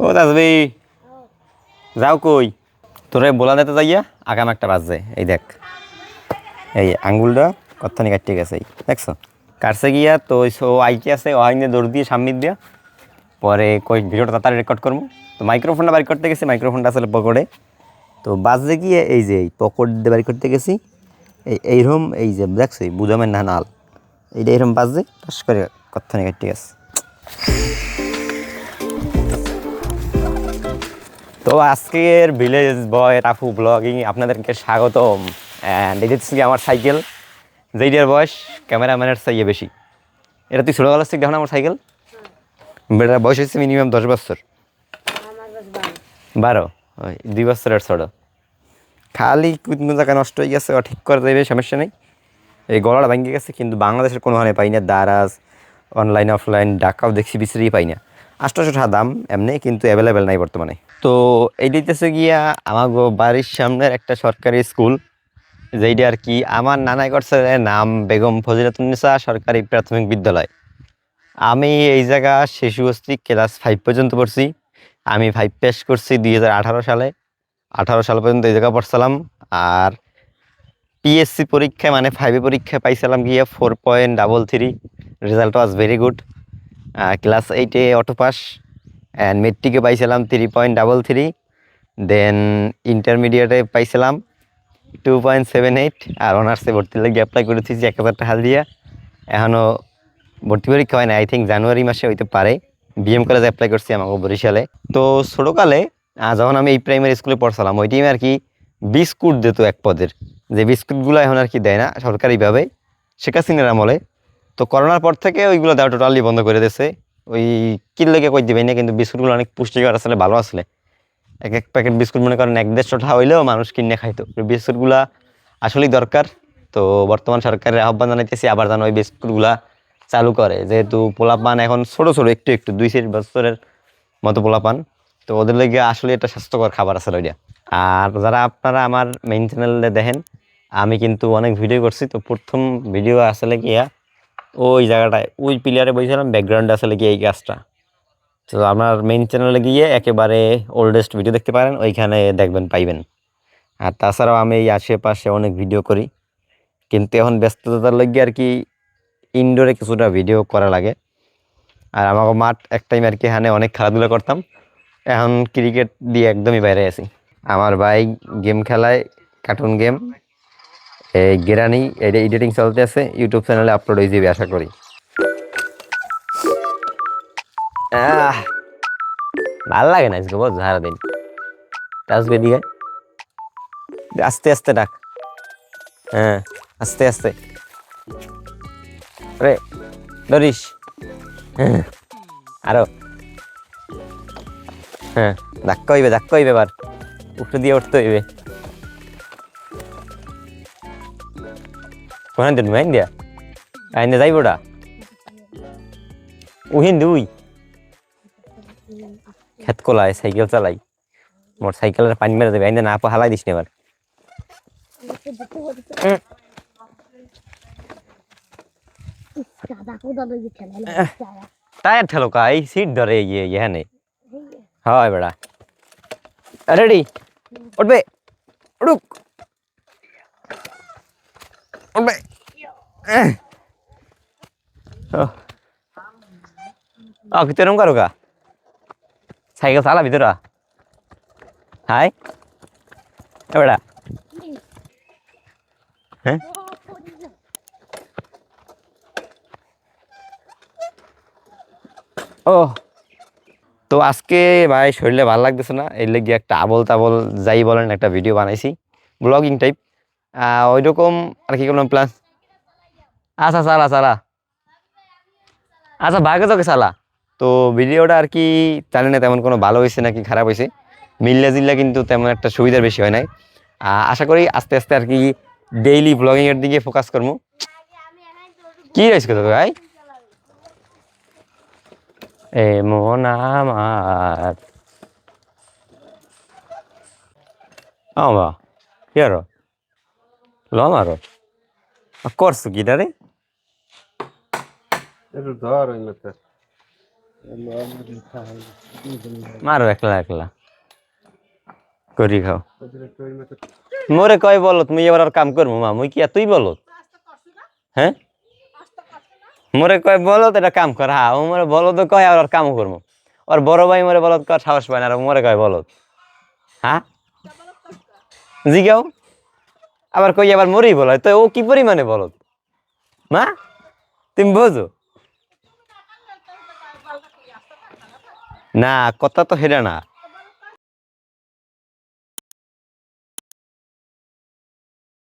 ও দাসবি। যাও কই? তোরে বলা দিতে যাইয়া আগাম একটা বাজছে। এই দেখ। এই আঙ্গুলটা কত্থানি কাটতে গেছে। দেখছ? কাটছে গিয়া তো ওই সো আইকে আছে, ও আইনে দৌড় দিয়ে সামনে দিয়া। পরে কই, ভিডিওটা তাড়াতাড়ি রেকর্ড করব তো মাইক্রোফোনটা বাড়ি করতে গেছি মাইক্রোফোনটা আসলে পকেটে। তো বাজে গিয়ে এই যে এই পকেট দিয়ে বাড়ি করতে গেছি। এই এইরকম এই যে দেখছ, এই বুঝামের না নাল। এইটা এরকম বাজে টাস করে কত্থানি কাটতে গেছে। তো আজকের ভিলেজ বয় রাফু ব্লগিং আপনাদেরকে স্বাগতম। দেখছি আমার সাইকেল যেইটার বয়স ক্যামেরাম্যানের চাইয়ে বেশি। এটা তুই ছোটোবেলার থেকে দেখো না আমার সাইকেল? বেটার বয়স হয়েছে মিনিমাম দশ বছর। বারো? ওই দুই বছরের ছোট। খালি কোনো জায়গা নষ্ট হয়ে গেছে ঠিক করে দেবে, সমস্যা নেই। এই গলাটা ভেঙে গেছে, কিন্তু বাংলাদেশের কোনো হানে পাই না, দারাজ অনলাইন অফলাইন ডাকাও দেখছি বিচরিই পাই না। আটশোশো টাকা দাম এমনি, কিন্তু অ্যাভেলেবেল নাই বর্তমানে। তো এই দিতেছে গিয়া আমার বাড়ির সামনের একটা সরকারি স্কুল, যেইটা আর কি আমার নানাই করছে নাম বেগম ফজিলাতুন্নিসা সরকারি প্রাথমিক বিদ্যালয়। আমি এই জায়গা শিশু অস্তি ক্লাস ফাইভ পর্যন্ত পড়ছি। আমি ফাইভ পেশ করছি দুই হাজার আঠারো সালে। আঠারো সাল পর্যন্ত এই জায়গা পড়ছিলাম। আর পিএসসি পরীক্ষায় মানে ফাইভে পরীক্ষায় পাইছিলাম গিয়ে four point double three result was very good class এইটে অটো পাস অ্যান্ড মেট্রিকে পাইছিলাম three point double three then ইন্টারমিডিয়েটে পাইছিলাম টু পয়েন্ট সেভেন এইট আর অনার্সে ভর্তি লাগে অ্যাপ্লাই করেছি যে এক হাজার টাকা দিয়ে। এখনও ভর্তি পরীক্ষা হয় না আই থিঙ্ক জানুয়ারি মাসে হইতে পারে। বিএম কলেজে অ্যাপ্লাই করছি আমাকে বরিশালে। তো ছোটোকালে যখন আমি এই প্রাইমারি স্কুলে পড়ছিলাম, ওই টাইমে আর কি বিস্কুট দিত এক পদের। যে বিস্কুটগুলো এখন আর কি দেয় না সরকারিভাবে, শেখ হাসিনার আমলে। তো করোনার পর থেকে ওইগুলো দেওয়া টোটালি বন্ধ করে দিয়েছে। ওই কিনলেকে কই দিবেন না, কিন্তু বিস্কুটগুলো অনেক পুষ্টিকর আসলে, ভালো আসলে। এক এক প্যাকেট বিস্কুট মনে করেন এক দেড়শো টাকা হইলেও মানুষ কিনে খাইতো। বিস্কুটগুলা আসলেই দরকার। তো বর্তমান সরকারের আহ্বান জানাইতেছি, আবার যেন ওই বিস্কুটগুলা চালু করে। যেহেতু পোলাপান এখন ছোট ছোট, একটু একটু, দুই, চার বছরের মতো পোলাপান। তো ওদের লেগে আসলে এটা স্বাস্থ্যকর খাবার আসলে ওইটা আর যারা আপনারা আমার মেইন চ্যানেলে দেখেন, আমি কিন্তু অনেক ভিডিও করছি। তো প্রথম ভিডিও আসলে গিয়া ওই জায়গাটায়, ওই প্লেয়ারে বসেছিলাম ব্যাকগ্রাউন্ডে আসলে গিয়ে এই গাছটা। তো আমার মেইন চ্যানেলে গিয়ে একেবারে ওল্ডেস্ট ভিডিও দেখতে পারেন, ওইখানে দেখবেন, পাইবেন। আর তাছাড়াও আমি এই আশেপাশে অনেক ভিডিও করি। কিন্তু এখন ব্যস্ততার লগে আর কি ইনডোরে কিছুটা ভিডিও করা লাগে। আর আমাকে মাঠ এক টাইম আর কি এখানে অনেক খেলাধুলা করতাম। এখন ক্রিকেট দিয়ে একদমই বাইরে আছি। আমার ভাই গেম খেলায় কার্টুন গেম এই গেরানি এটা এডিটিং চলতে আছে ইউটিউব চ্যানেলে আপলোড হয়ে যাবে, আশা করি। ভালো লাগে না আজকে বল সারাদিন আসবে দিকে? আস্তে আস্তে ডাক। হ্যাঁ আস্তে আস্তে। রে ধরিস। হ্যাঁ আরও। হ্যাঁ ধাক্কা হইবে ধাক্কা হইবে এবার। উঠতে দিয়ে উঠতে হইবে। কোন দিন মাইন দিয়া আইনে যাইব ওটা উহিন দুই খেত কোলায় সাইকেল চালাই মোর সাইকেলের পানি মেরে দেবে আইনে না পা হালাই দিস না এবার টায়ার ঠেলো কা এই সিট ধরে ইয়ে এখানে হয় বেড়া রেডি উঠবে উঠুক উঠবে আহ। ও ভিতরে করো কা সাইকেল চালা ভিতরা হাই এবারে হ্যাঁ ও তো আজকে ভাই শরীরে ভালো লাগতেছে না এর লেগে একটা আবল তাবল যাই বলেন একটা ভিডিও বানাইছি ব্লগিং টাইপ ওই রকম আর কি কোনো প্লাস আচ্ছা চালা চালা। আচ্ছা ভাগে তোকে চালা। তো ভিডিওটা আর কি জানি না তেমন কোনো ভালো হয়েছে নাকি খারাপ হয়েছে। মিল্লা জিল্লা কিন্তু তেমন একটা সুবিধার বেশি হয় নাই। আশা করি আস্তে আস্তে আর কি ডেইলি ব্লগিংয়ের দিকে ফোকাস করব। কি রয়েছে তোকে ভাই? এমন আমার। আমা কি আরও? লম আরও করছ কি রে মারো একলা একলা করি খাও মোরে কয় বলো তুমি এবার আর কাম করব মা মুই কি আর তুই বলো হ্যাঁ মোরে কয় বলো এটা কাম কর হ্যাঁ ও মোরে বলো তো কয় আর ওর কাম করব ওর বড় ভাই মোরে বলত কর সাহস পায় না আর মোরে কয় বলো হ্যাঁ জিগাও আবার কই, আবার মরেই বলো। তো ও কি পরিমাণে বলো মা, তুমি বোঝো? না, কথা তো হেরা না।